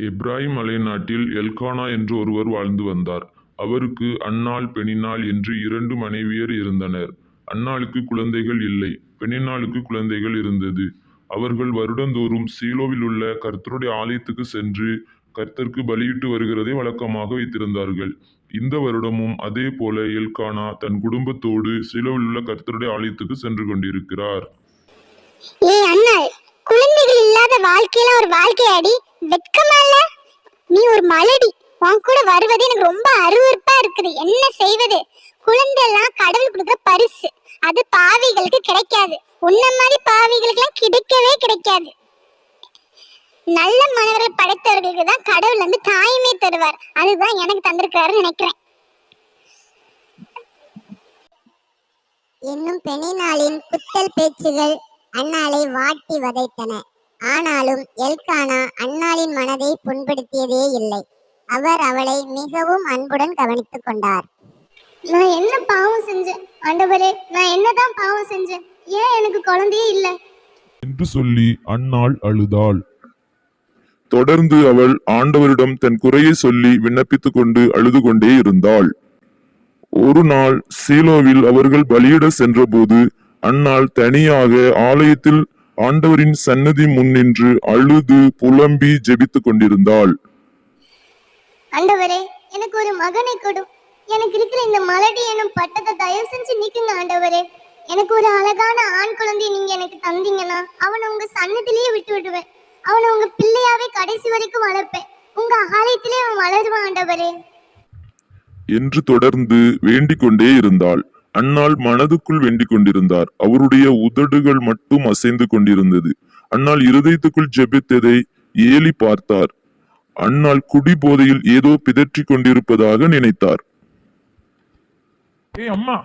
Ephraim மலைநாட்டில் Elkanah என்று ஒருவர் வாழ்ந்து வந்தார். அவருக்கு அன்னாள் பெணினாள் என்று இரண்டு மனைவியர் இருந்தனர். அன்னாளுக்கு குழந்தைகள் இல்லை பெணினாளுக்கு குழந்தைகள் இருந்தது. அவர்கள் வருடந்தோறும் சீலோவில் உள்ள கர்த்தருடைய ஆலயத்துக்கு சென்று கர்த்தருக்கு பலியிட்டு வருகிறதை வழக்கமாக வைத்திருந்தார்கள். இந்த வருடமும் அதே போல எல்கானா தன் குடும்பத்தோடு சீலோவில் உள்ள கர்த்தருடைய ஆலயத்துக்கு சென்று கொண்டிருக்கிறார். ஏய் அண்ணாள் வாழ்க்கையில ஒரு வாழ்க்கையாடி. வெட்கமா இல்ல? நீ ஒரு மலடி. உன் கூட வருவது எனக்கு ரொம்ப அருவருப்பா இருக்குது. என்ன செய்வது? குழந்தை எல்லாம் கடவுள் கொடுக்குற பரிசு. அது பாவிகளுக்கு கிடைக்காது. உன்ன மாதிரி பாவிகளுக்கு எல்லாம் கிடைக்கவே கிடைக்காது. நல்ல மனவர்கள் படைத்தவர்களுக்கு தான் கடவுள் வந்து தாயுமே தருவார். அதுதான் எனக்கு தந்திருக்கிறாருன்னு நினைக்கிறேன். என்னும் பெணி நாளின் புத்தல் பேச்சுகள் அண்ணாலை வாட்டி வதைத்தன. ஆனாலும் எல்கானா அன்னாளின் மனதை புண்படுத்தியதே இல்லை. அவர் அவளை மிகவும் அன்புடன் கவனித்துக் கொண்டார். நான் என்ன பாவம் செஞ்சேன்? ஆண்டவரே நான் என்னதான் பாவம் செஞ்சேன்? ஏன் எனக்கு குழந்தையே இல்லை? என்று சொல்லி அன்னாள் அழுதாள். தொடர்ந்து அவள் ஆண்டவரிடம் தன் குறையை சொல்லி விண்ணப்பித்துக் கொண்டு அழுது கொண்டே இருந்தாள். ஒரு நாள் சீலோவில் அவர்கள் பலியிட சென்றபோது அன்னாள் தனியாக ஆலயத்தில் ஆண்டவரின் சன்னதி முன் நின்று அழுது புலம்பி ஜெபித்துக் கொண்டிருந்தாள் ஆண்டவரே எனக்கு ஒரு மகனை கொடு. எனக்கு இருக்கிற இந்த மலடி எனும் பட்டத்தை தயவு செஞ்சு நீக்குங்க ஆண்டவரே. எனக்கு ஒரு அழகான ஆண் குழந்தையை நீங்க எனக்கு தந்தீங்கன்னா அவனை உங்க சன்னதிலேயே விட்டு விடுவேன். அவனை உங்க பிள்ளையாவே கடைசி வரைக்கும் வளர்ப்பேன். உங்க ஆலயத்திலே அவன் வளருவான் ஆண்டவரே. என்று தொடர்ந்து வேண்டிக் கொண்டே இருந்தாள். அன்னாள் மனதுக்குள் வேண்டிக் கொண்டிருந்தார். அவருடைய உதடுகள் மட்டும் அசைந்து கொண்டிருந்தது. அன்னாள் இருதயத்துக்குள் ஜெபித்ததை ஏலி பார்த்தார். அன்னாள் குடி போதையில் ஏதோ பிதற்றிக் கொண்டிருப்பதாக நினைத்தார். ஏய் அம்மா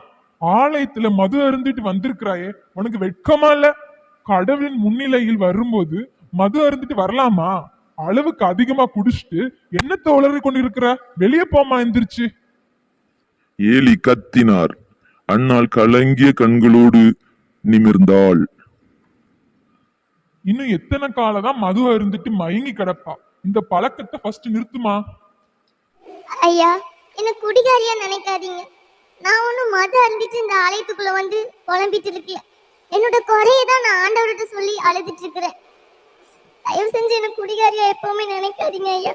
ஆலயத்துல மது அருந்திட்டு வந்திருக்கிறாயே உனக்கு வெட்கமா இல்ல? கடவுளின் முன்னிலையில் வரும்போது மது அருந்திட்டு வரலாமா? அளவுக்கு அதிகமா குடிச்சிட்டு என்ன உளறி கொண்டிருக்கிற? வெளியே போமா எந்திரிச்சு. ஏலி கத்தினார். அன்னாள் கலங்கிய கண்களோடு நிமிர்ந்தாள். இன்னும் எத்தனை காலம் தான் மது அருந்திட்டு மயங்கி கிடப்பா? இந்த பழக்கத்தை ஃபர்ஸ்ட் நிறுத்துமா? ஐயா என்ன குடிகாரியா நினைக்காதீங்க. நான் ஒன்றும் மது அருந்திட்டு இந்த ஆலயத்துக்குள்ள வந்து புலம்பிட்டு இருக்கல. என்னோட குறையை தான் நான் ஆண்டவர்கிட்ட சொல்லி அழுதுட்டு இருக்கிறேன். தயவு செஞ்சு என்ன குடிகாரியா எப்பவுமே நினைக்காதீங்க ஐயா.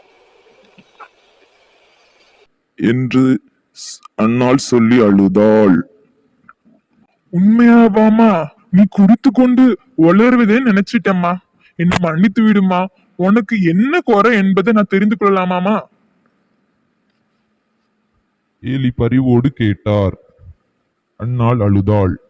என்று அன்னாள் சொல்லி அழுதாள். உண்மையாவாமா? நீ குடித்து கொண்டு உளறுவதே நினைச்சிட்டம்மா. என்ன மன்னித்து விடுமா? உனக்கு என்ன குறை என்பதை நான் தெரிந்து கொள்ளலாமாமா? ஏலி பரிவோடு கேட்டார். அன்னாள் அழுதாள்.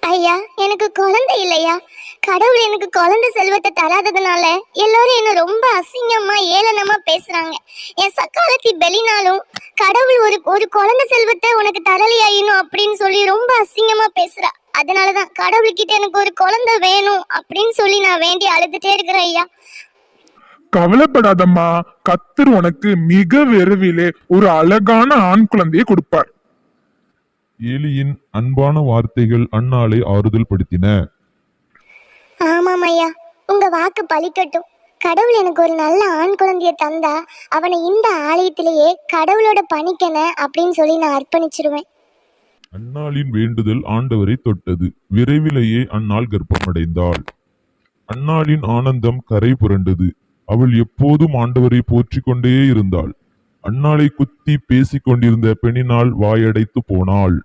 ஐயா எனக்கு குழந்தை இல்லையா? கடவுள் எனக்கு குழந்தை செல்வத்தை தராததுனால எல்லாரும் என்ன ரொம்ப அசிங்கமா ஏளனமா பேசுறாங்க. என் சக்காலத்தி பெலினாலும் கடவுள் ஒரு ஒரு குழந்தை செல்வத்தை உனக்கு தரலையா இன்னும் அப்படின்னு சொல்லி ரொம்ப அசிங்கமா பேசுறா. அதனாலதான் கடவுள்கிட்ட எனக்கு ஒரு குழந்தை வேணும் அப்படின்னு சொல்லி நான் வேண்டி அழுதுட்டே இருக்கிறேன் ஐயா. கவலைப்படாதம்மா. கத்தர் உனக்கு மிக விரைவிலே ஒரு அழகான ஆண் குழந்தையை கொடுப்பார். ஏலியின் அன்பான வார்த்தைகள் அன்னாளை ஆறுதல் படுத்தின ஐயா உங்க வாக்கு பலிக்கட்டும் கடவுள் எனக்கு ஒரு நல்ல ஆண் குழந்தைய தந்தா அவனை இந்த ஆலயத்திலேயே கடவுளோட பணிக்கென அப்படின்னு சொல்லி நான் அர்ப்பணிச்சிருவேன். அன்னாளின் வேண்டுதல் ஆண்டவரை தொட்டது. விரைவிலேயே அன்னாள் கர்ப்பமடைந்தாள். அன்னாளின் ஆனந்தம் கரை புரண்டது. அவள் எப்போதும் ஆண்டவரை போற்றிக் கொண்டே இருந்தாள். அன்னாளை குத்தி பேசிக் கொண்டிருந்த பெண்ணினால் வாயடைத்து போனாள்.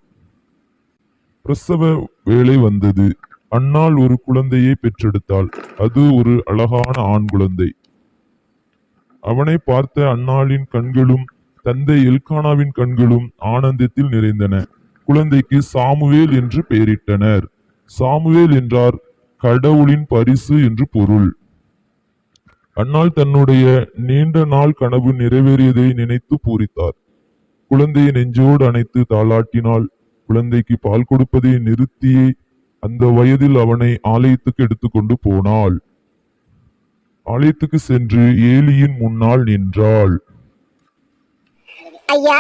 பிரசவ வேலை வந்தது. அன்னால் ஒரு குழந்தையை பெற்றெடுத்தாள். அது ஒரு அழகான ஆண் குழந்தை. அவனை பார்த்த அன்னாளின் கண்களும் தந்தை எல்கானாவின் கண்களும் ஆனந்தத்தில் நிறைந்தன. குழந்தைக்கு சாமுவேல் என்று பெயரிட்டனர். சாமுவேல் என்றார் கடவுளின் பரிசு என்று பொருள். அன்னால் தன்னுடைய நீண்ட நாள் கனவு நிறைவேறியதை நினைத்து பூரித்தார். குழந்தையை நெஞ்சோடு அணைத்து தாளாட்டினால் குழந்தைக்கு பால் கொடுப்பதை நிறுத்தியே அந்த வயதில் அவனை ஆலயத்துக்கு எடுத்துக்கொண்டு போனாள். ஆலயத்துக்கு சென்று ஏலியின் முன்னால் நின்றாள். ஐயா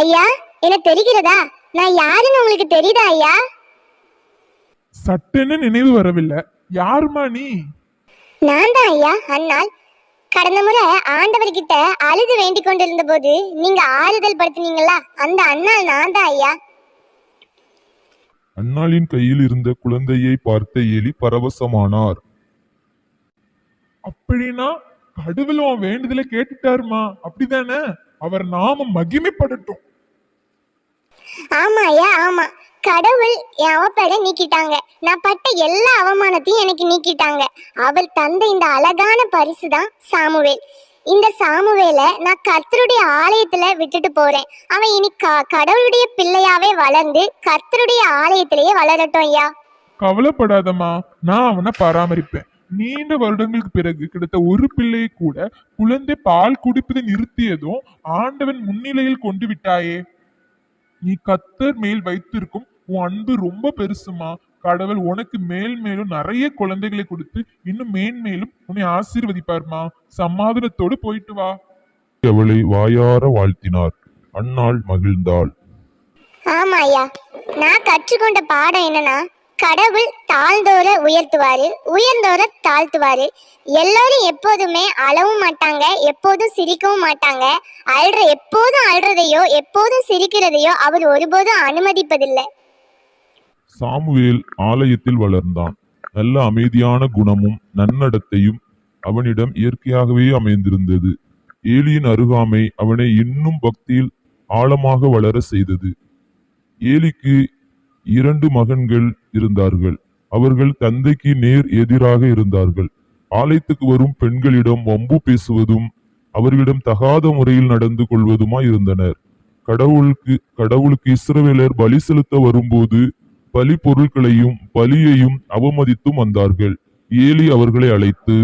ஐயா எனக்கு தெரிகிறதா? நான் யாருன்னு உங்களுக்கு தெரியுதா ஐயா? சட்டென்னு நினைவு வரவில்லை. யாருமா நீ? நான் தான் ஐயா. அண்ணாள் கடந்த முறை ஆண்டவர்கிட்ட அழுது வேண்டிக் கொண்டிருந்த போது நீங்க ஆறுதல் படுத்துனீங்களா? அந்த அண்ணாள் நான் தான் ஐயா. அன்னாளின் கையில் இருந்த குழந்தையை பார்த்த எலி பரவசமானார். அப்படின்னா கடவுள் அவன் வேண்டுதலை கேட்டுட்டாருமா? அப்படிதானே? அவர் நாம மகிமைப்படட்டும். ஆமா ஐயா ஆமா. கடவுள் என் அவப்பட நீக்கிட்டாங்க. நான் பட்ட எல்லா அவமானத்தையும் எனக்கு நீக்கிட்டாங்க. அவள் தந்த இந்த அழகான பரிசு தான் சாமுவேல். இந்த சாமுவேல நான் கர்த்தருடைய ஆலயத்துல விட்டுட்டு போறேன். அவன் இனி க- கடவுளுடைய பிள்ளையாவே வளர்ந்து கர்த்தருடைய ஆலயத்திலேயே வளரட்டும் ஐயா. கவலைப்படாதம்மா நான் அவனை பராமரிப்பேன். நீண்ட வருடங்களுக்கு பிறகு கிடைத்த ஒரு பிள்ளையை கூட குழந்தை பால் குடிப்பதை நிறுத்தியதும் ஆண்டவன் முன்னிலையில் கொண்டு விட்டாயே. நீ கத்தர் மேல் வைத்திருக்கும் உன் அன்பு ரொம்ப பெருசுமா கடவுள் உனக்கு மேல் மேலும் நிறைய குழந்தைகளை கொடுத்து இன்னும் மேன்மேலும் உன்னை ஆசீர்வதிப்பார்மா? சமாதானத்தோடு போயிட்டு வா. அவளை வாயார வாழ்த்தினார். அன்னாள் மகிழ்ந்தாள். ஆமா ஐயா. நான் கற்றுக்கொண்ட பாடம் என்னன்னா கடவுள் தாழ்ந்தோர உயர்த்துவாரு உயர்ந்தோர தாழ்த்துவாரு. எல்லாரும் எப்போதுமே அழவும் மாட்டாங்க எப்போதும் சிரிக்கவும் மாட்டாங்க. அழுற எப்போதும் அழுறதையோ எப்போதும் சிரிக்கிறதையோ அவர் ஒருபோதும் அனுமதிப்பதில்லை. சாமுவேல் ஆலயத்தில் வளர்ந்தான். நல்ல அமைதியான குணமும் நன்னடத்தையும் அவனிடம் இயற்கையாகவே அமைந்திருந்தது. ஏலியின் அருகாமை அவனை இன்னும் பக்தியில் ஆழமாக வளர செய்தது. ஏலிக்கு இரண்டு மகன்கள் இருந்தார்கள். அவர்கள் தந்தைக்கு நேர் எதிராக இருந்தார்கள். ஆலயத்துக்கு வரும் பெண்களிடம் வம்பு பேசுவதும் அவர்களிடம் தகாத முறையில் நடந்து கொள்வதுமாய் இருந்தனர் கடவுளுக்கு கடவுளுக்கு இஸ்ரவேலர் பலி செலுத்த வரும்போது பலி பொருட்களையும் பலியையும் அவமதித்தும் வந்தார்கள். ஏலி அவர்களை அழைத்து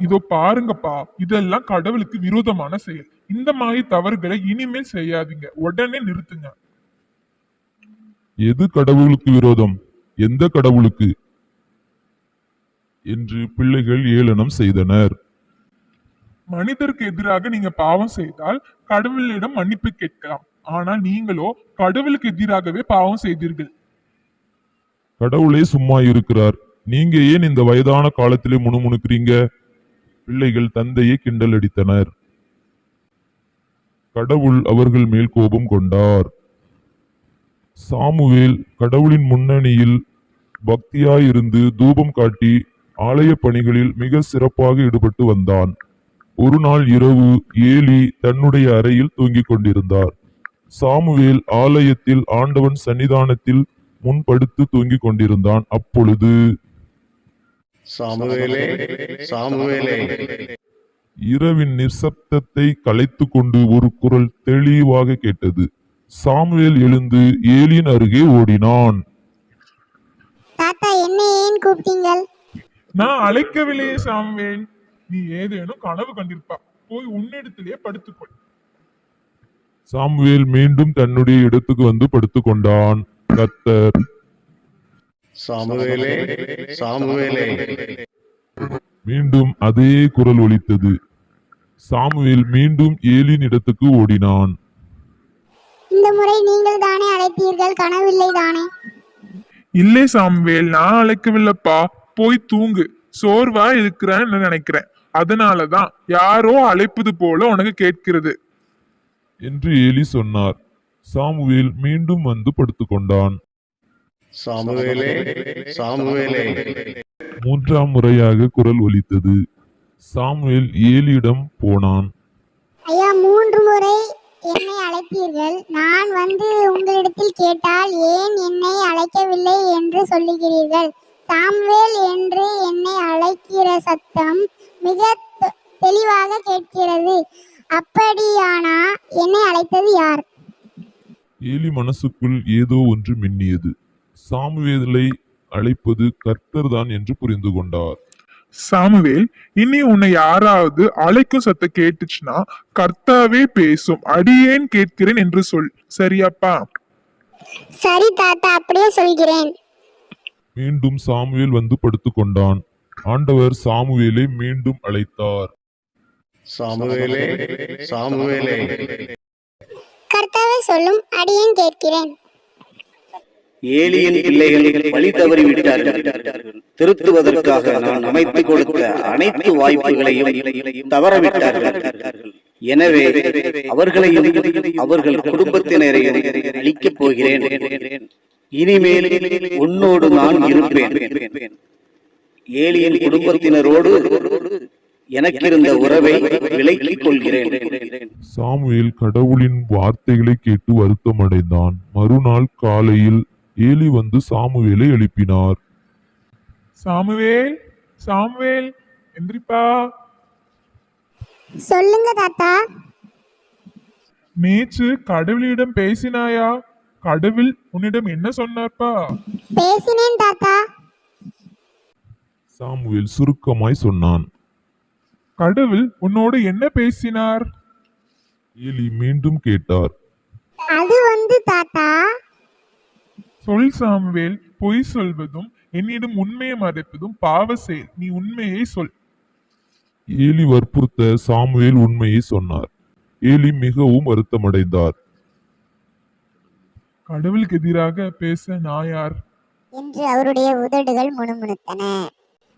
இதோ பாருங்கப்பா இதெல்லாம் கடவுளுக்கு விரோதமான செயல். இந்த மாதிரி தவறுகளை இனிமேல் செய்யாதீங்க. உடனே நிறுத்துங்க. எது கடவுளுக்கு விரோதம்? எந்த கடவுளுக்கு? என்று பிள்ளைகள் ஏளனம் செய்தனர். மனிதருக்கு எதிராக நீங்க பாவம் செய்தால் கடவுளிடம் மன்னிப்பு கேட்கலாம். ஆனால் நீங்களோ கடவுளுக்கு எதிராகவே பாவம் செய்தீர்கள். கடவுளே சும்மா இருக்கிறார். நீங்க ஏன் இந்த வயதான காலத்திலே முணுமுணுக்கிறீங்க? பிள்ளைகள் தந்தையை கிண்டல் அடித்தனர். கடவுள் அவர்கள் மேல் கோபம் கொண்டார். சாமுவேல் கடவுளின் முன்னணியில் பக்தியாயிருந்து தூபம் காட்டி ஆலய பணிகளில் மிக சிறப்பாக ஈடுபட்டு வந்தான். ஒரு நாள் இரவு ஏலி தன்னுடைய அறையில் தூங்கிக் கொண்டிருந்தார். சாமுவேல் ஆலயத்தில் ஆண்டவன் சன்னிதானத்தில் முன்படுத்து தூங்கிக் கொண்டிருந்தான். அப்பொழுது சாமுவேலே சாமுவேலே. இரவின் நிசப்தத்தை கலைத்து கொண்டு ஒரு குரல் தெளிவாக கேட்டது. சாமுவேல் எழுந்து ஏலியின் அருகே ஓடினான். தாத்தா என்ன ஏன் கூப்பிட்டீங்கள்? நான் அழைக்கவில்லையே சாமுவேல். நீ ஏதேனும் கனவு கண்டிருப்பா. போய் உன்னிடத்திலேயே படுத்துக்கொள். சாமுவேல் மீண்டும் தன்னுடைய இடத்துக்கு வந்து படுத்துக் கொண்டான் கத்தர் சாமுவேலே சாமுவேலே. மீண்டும் அதே குரல் ஒலித்தது. சாமுவேல் மீண்டும் ஏலியின் இடத்துக்கு ஓடினான். இந்த முறை நீங்கள் தானே அழைத்தீர்கள்? கனவில்லை தானே? இல்லை சாமுவேல் நான் அழைக்கவில்லைப்பா. போய் தூங்கு. சோர்வா இருக்கிறேன்னு நினைக்கிறேன். அதனாலதான் யாரோ அழைப்பது போல உனக்கு கேட்கிறது. என்று ஏலி சொன்னார். சாமுவேல் மீண்டும் வந்து படுத்துக் கொண்டான் சாமுவேலே சாமுவேலே. மூன்றாம் முறையாக குரல் ஒலித்தது. சாமுவேல் ஏலியிடம் போனான். ஐயா மூன்று முறை என்னை அழைத்தீர்கள். நான் வந்து உங்களிடத்தில் கேட்டால் ஏன் என்னை அழைக்கவில்லை என்று சொல்லுகிறீர்கள்? சாம்வேல் என்று என்னை அழைக்கிற சத்தம் மிக தெளிவாக கேட்கிறது. அப்படியானா? என்னை அழைத்தது யார்? ஏலி மனசுக்குள் ஏதோ ஒன்று மின்னியது. சாமுவேலை அழைப்பது கர்த்தர்தான் என்று புரிந்து கொண்டார். சாமுவேல் இனி உன்னை யாராவது அழைக்கும் சத்தம் கேட்டுச்சுன்னா கர்த்தாவே பேசும். அடியேன் கேட்கிறேன் என்று சொல். சரியாப்பா. சரி தாத்தா அப்படியே சொல்கிறேன். மீண்டும் சாமுவேல் வந்து படுத்துக் கொண்டான் ஆண்டவர் சாமுவேலை மீண்டும் அழைத்தார். சாமுவேலே சாமுவேலே. கர்த்தாவே சொல்லும் அடியேன் கேட்கிறேன். ஏலியின் பிள்ளைகள் வழி தவறிவிட்டார்கள். திருத்துவதற்காக நான் அமைத்து கொடுத்த அனைத்து வாய்ப்புகளையும் தவறவிட்டார்கள். எனவே அவர்களையும் அவர்கள் குடும்பத்தினரையும் அழிக்கப் போகிறேன். இனிமேல் உன்னோடு நான் இருப்பேன். ஏலியின் குடும்பத்தினரோடு எனக்கிருந்த உறவை விலக்கிக் கொள்கிறேன் சாமுவேல் கடவுளின் வார்த்தைகளை கேட்டு வருத்தமடைந்தான். மறுநாள் காலையில் ஏலி வந்து சாமுவேலை எழுப்பினார். சாமுவேல் சாமுவேல் எந்திரிப்பா. சொல்லுங்க தாத்தா. நேற்று கடவுளிடம் பேசினாயா? கடவுள் உன்னிடம் என்ன சொன்னார்ப்பா? பேசினேன் தாத்தா. சாமுவேல் சுருக்கமாய் சொன்னான். கடவுள் உன்னோடு என்ன பேசினார்? ஏலி மீண்டும் கேட்டார். அது வந்து தாத்தா. சொல் சாமுவேல் பொய் சொல்வதும் என்னிடம் உண்மையை மறைப்பதும் பாவ செயல் நீ உண்மையை சொல். ஏலி வற்புறுத்த சாமுவேல் உண்மையை சொன்னார். ஏலி மிகவும் வருத்தமடைந்தார். கடவுளுக்கு எதிராக பேச நான் யார்? என்று அவருடைய உதடுகள் முணுமுணுத்தன.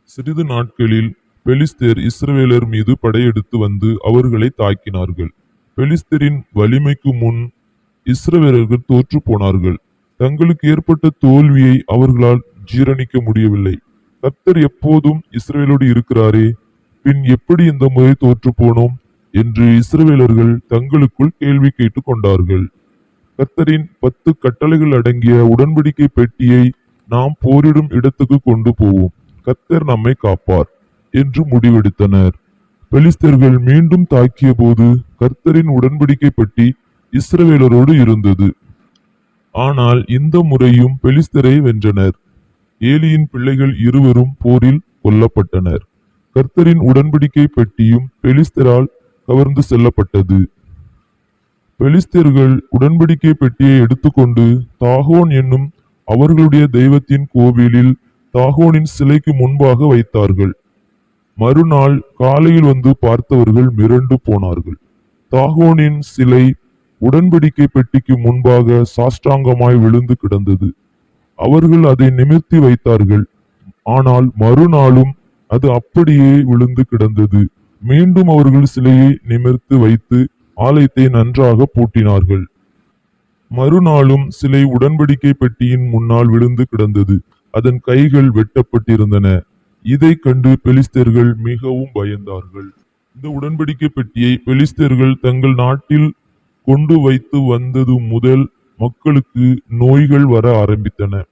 சிறிது நாட்களில் பெலிஸ்தர் இஸ்ரவேலர் மீது படையெடுத்து வந்து அவர்களை தாக்கினார்கள். பெலிஸ்தரின் வலிமைக்கு முன் இஸ்ரவேலர்கள் தோற்று போனார்கள். தங்களுக்கு ஏற்பட்ட தோல்வியை அவர்களால் ஜீரணிக்க முடியவில்லை. கர்த்தர் எப்போதும் இஸ்ரேலோடு இருக்கிறாரே பின் எப்படி இந்த முறை தோற்று போனோம் என்று இஸ்ரவேலர்கள் தங்களுக்குள் கேள்வி கேட்டுக் கொண்டார்கள். கர்த்தரின் பத்து கட்டளைகள் அடங்கிய உடன்படிக்கை பெட்டியை நாம் போரிடும் இடத்துக்கு கொண்டு போவோம். கத்தர் நம்மை காப்பார். என்று முடிவெடுத்தனர். பெலிஸ்தர்கள் மீண்டும் தாக்கிய போது கர்த்தரின் உடன்படிக்கை பெட்டி இஸ்ரவேலரோடு இருந்தது. ஆனால் இந்த முறையும் பெலிஸ்தரை வென்றனர். ஏலியின் பிள்ளைகள் இருவரும் போரில் கொல்லப்பட்டனர். கர்த்தரின் உடன்படிக்கை பெட்டியும் பெலிஸ்தரால் கவர்ந்து செல்லப்பட்டது. பெலிஸ்தர்கள் உடன்படிக்கை பெட்டியை எடுத்துக்கொண்டு தாகோன் என்னும் அவர்களுடைய தெய்வத்தின் கோவிலில் தாகோனின் சிலைக்கு முன்பாக வைத்தார்கள். மறுநாள் காலையில் வந்து பார்த்தவர்கள் மிரண்டு போனார்கள். தாகோனின் சிலை உடன்படிக்கை பெட்டிக்கு முன்பாக சாஷ்டாங்கமாய் விழுந்து கிடந்தது. அவர்கள் அதை நிமிர்த்தி வைத்தார்கள். ஆனால் மறுநாளும் அது அப்படியே விழுந்து கிடந்தது. மீண்டும் அவர்கள் சிலையை நிமிர்த்து வைத்து ஆலயத்தை நன்றாக பூட்டினார்கள். மறுநாளும் சிலை உடன்படிக்கை பெட்டியின் முன்னால் விழுந்து கிடந்தது. அதன் கைகள் வெட்டப்பட்டிருந்தன. இதை கண்டு பெலிஸ்தர்கள் மிகவும் பயந்தார்கள். இந்த உடன்படிக்கை பெட்டியை பெலிஸ்தர்கள் தங்கள் நாட்டில் கொண்டு வைத்து வந்தது முதல் மக்களுக்கு நோய்கள் வர ஆரம்பித்தன.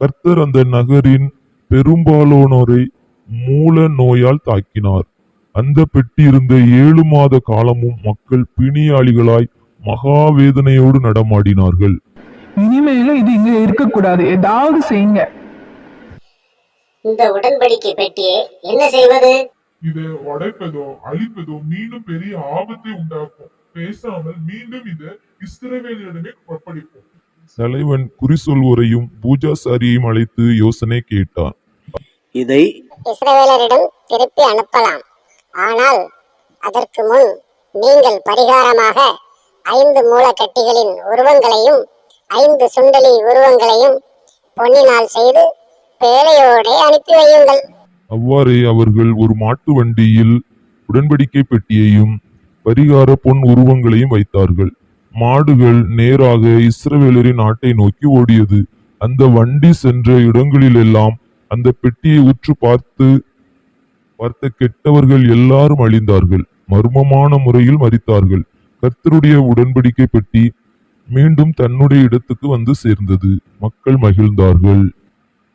கர்த்தர் அந்த நகரின் பெரும்பாலானோரை மூல நோயால் தாக்கினார். அந்த பெட்டி இருந்த ஏழு மாத காலமும் மக்கள் பிணியாளிகளாய் மகா வேதனையோடு நடமாடினார்கள். இனிமேல இது இங்க இருக்கக்கூடாது. ஏதாவது செய்யுங்க. இந்த உடன்படிக்கை பெட்டியை என்ன செய்வது? இதை உடைப்பதோ அழிப்பதோ மீண்டும் பெரிய ஆபத்தை உண்டாக்கும். பேசாமல் மீண்டும் இதை இஸ்ரவேலிடமே ஒப்படைப்போம். தலைவன் குறி சொல்வோரையும் பூஜாசாரியையும் அழைத்து யோசனை கேட்டான். இதை இஸ்ரவேலரிடம் திருப்பி அனுப்பலாம். ஆனால் அதற்கு முன் நீங்கள் பரிகாரமாக ஐந்து மூலக்கட்டிகளின் உருவங்களையும் ஐந்து சுண்டலி உருவங்களையும் பொன்னினால் செய்து பேழையோடே அனுப்பி வையுங்கள். அவ்வாறே அவர்கள் ஒரு மாட்டு வண்டியில் உடன்படிக்கை பெட்டியையும் பரிகார பொன் உருவங்களையும் வைத்தார்கள். மாடுகள் நேராக இஸ்ரவேலரின் நாட்டை நோக்கி ஓடியது. அந்த வண்டி சென்ற இடங்களிலெல்லாம் அந்த பெட்டியை உற்று பார்த்து பார்த்த கெட்டவர்கள் எல்லாரும் அழிந்தார்கள். மர்மமான முறையில் மறித்தார்கள் கர்த்தருடைய உடன்படிக்கை பெட்டி மீண்டும் தன்னுடைய இடத்துக்கு வந்து சேர்ந்தது. மக்கள் மகிழ்ந்தார்கள்.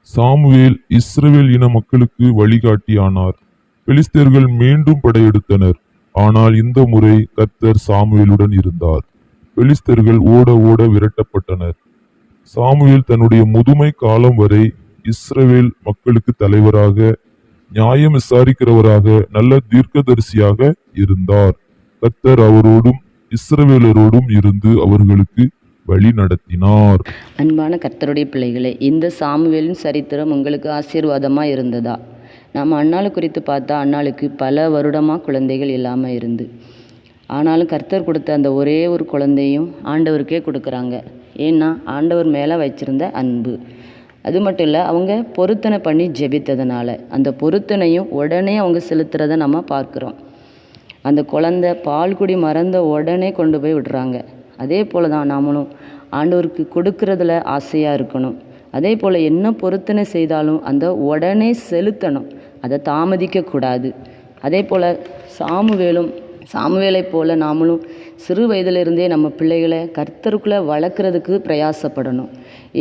சாமுவேல் இஸ்ரவேல் இன மக்களுக்கு வழிகாட்டியானார். பெலிஸ்தர்கள் மீண்டும் படையெடுத்தனர். ஆனால் இந்த முறை கர்த்தர் சாமுவேலுடன் இருந்தார். பெலிஸ்தர்கள் ஓட ஓட விரட்டப்பட்டனர். சாமுவேல் தன்னுடைய முதுமை காலம் வரை இஸ்ரவேல் மக்களுக்கு தலைவராக நியாயம் விசாரிக்கிறவராக நல்ல தீர்க்கதரிசியாக இருந்தார். கர்த்தர் அவரோடும் இஸ்ரவேலரோடும் இருந்து அவர்களுக்கு வழி நடத்தினார். அன்பான கர்த்தருடைய பிள்ளைகளே இந்த சாமுவேலின் சரித்திரம் உங்களுக்கு ஆசீர்வாதமாக இருந்ததா? நாம் அன்னாளை குறித்து பார்த்தா அன்னாளுக்கு பல வருடமாக குழந்தைகள் இல்லாமல் இருந்து. ஆனாலும் கர்த்தர் கொடுத்த அந்த ஒரே ஒரு குழந்தையும் ஆண்டவருக்கே கொடுக்குறாங்க. ஏன்னா ஆண்டவர் மேலே வச்சிருந்த அன்பு. அது மட்டும் இல்லை அவங்க பொருத்தனை பண்ணி ஜெபித்ததுனால. அந்த பொருத்தனையும் உடனே அவங்க செலுத்துறதை நம்ம பார்க்குறோம். அந்த குழந்தை பால் குடி மறந்த உடனே கொண்டு போய் விடுறாங்க. அதே போல் தான் நாமளும் ஆண்டவருக்கு கொடுக்கறதுல ஆசையாக இருக்கணும். அதே போல் என்ன பொருத்தனை செய்தாலும் அந்த உடனே செலுத்தணும். அதை தாமதிக்கக்கூடாது அதே போல் சாமுவேலும் சாமுவேலை போல் நாமளும் சிறு வயதிலிருந்தே நம்ம பிள்ளைகளை கர்த்தருக்குள்ளே வளர்க்குறதுக்கு பிரயாசப்படணும்.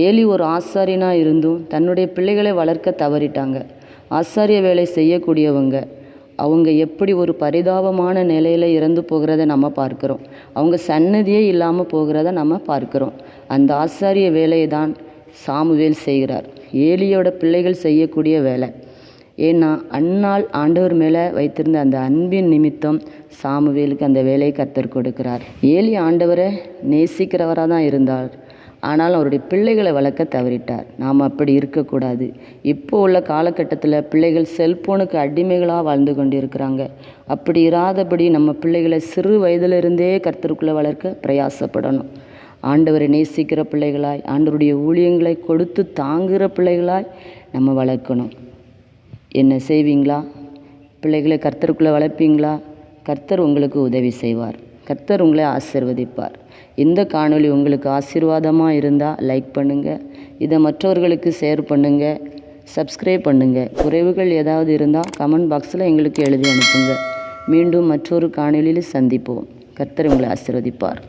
ஏலி ஒரு ஆசாரியனாக இருந்தும் தன்னுடைய பிள்ளைகளை வளர்க்க தவறிட்டாங்க. ஆசாரிய வேலை செய்யக்கூடியவங்க. அவங்க எப்படி ஒரு பரிதாபமான நிலையில் இறந்து போகிறத நம்ம பார்க்குறோம். அவங்க சன்னதியே இல்லாமல் போகிறத நம்ம பார்க்குறோம். அந்த ஆசாரிய வேலையை தான் சாமுவேல் செய்கிறார். ஏலியோட பிள்ளைகள் செய்யக்கூடிய வேலை. ஏன்னா அந்நாள் ஆண்டவர் மேலே வைத்திருந்த அந்த அன்பின் நிமித்தம் சாமுவேலுக்கு அந்த வேலையை கத்தர் கொடுக்கிறார். ஏலி ஆண்டவரை நேசிக்கிறவராக தான் இருந்தார். ஆனால் அவருடைய பிள்ளைகளை வளர்க்க தவறிட்டார். நாம் அப்படி இருக்கக்கூடாது. இப்போ உள்ள காலகட்டத்தில் பிள்ளைகள் செல்போனுக்கு அடிமைகளாக வாழ்ந்து கொண்டு இருக்கிறாங்க அப்படி இராதபடி நம்ம பிள்ளைகளை சிறு வயதிலிருந்தே கர்த்தருக்குள்ளே வளர்க்க பிரயாசப்படணும். ஆண்டவரை நேசிக்கிற பிள்ளைகளாய் ஆண்டவருடைய ஊழியங்களை கொடுத்து தாங்குகிற பிள்ளைகளாய் நம்ம வளர்க்கணும். என்ன செய்வீங்களா? பிள்ளைகளை கர்த்தருக்குள்ளே வளர்ப்பீங்களா? கர்த்தர் உங்களுக்கு உதவி செய்வார். கர்த்தர் உங்களை ஆசிர்வதிப்பார். இந்த காணொளி உங்களுக்கு ஆசீர்வாதமாக இருந்தால் லைக் பண்ணுங்கள் இதை மற்றவர்களுக்கு ஷேர் பண்ணுங்கள் சப்ஸ்கிரைப் பண்ணுங்கள் குறைவுகள் ஏதாவது இருந்தால் கமெண்ட் பாக்ஸில் எங்களுக்கு எழுதி அனுப்புங்க. மீண்டும் மற்றொரு காணொலியில் சந்திப்போம். கர்த்தர் உங்களை ஆசீர்வதிப்பார்.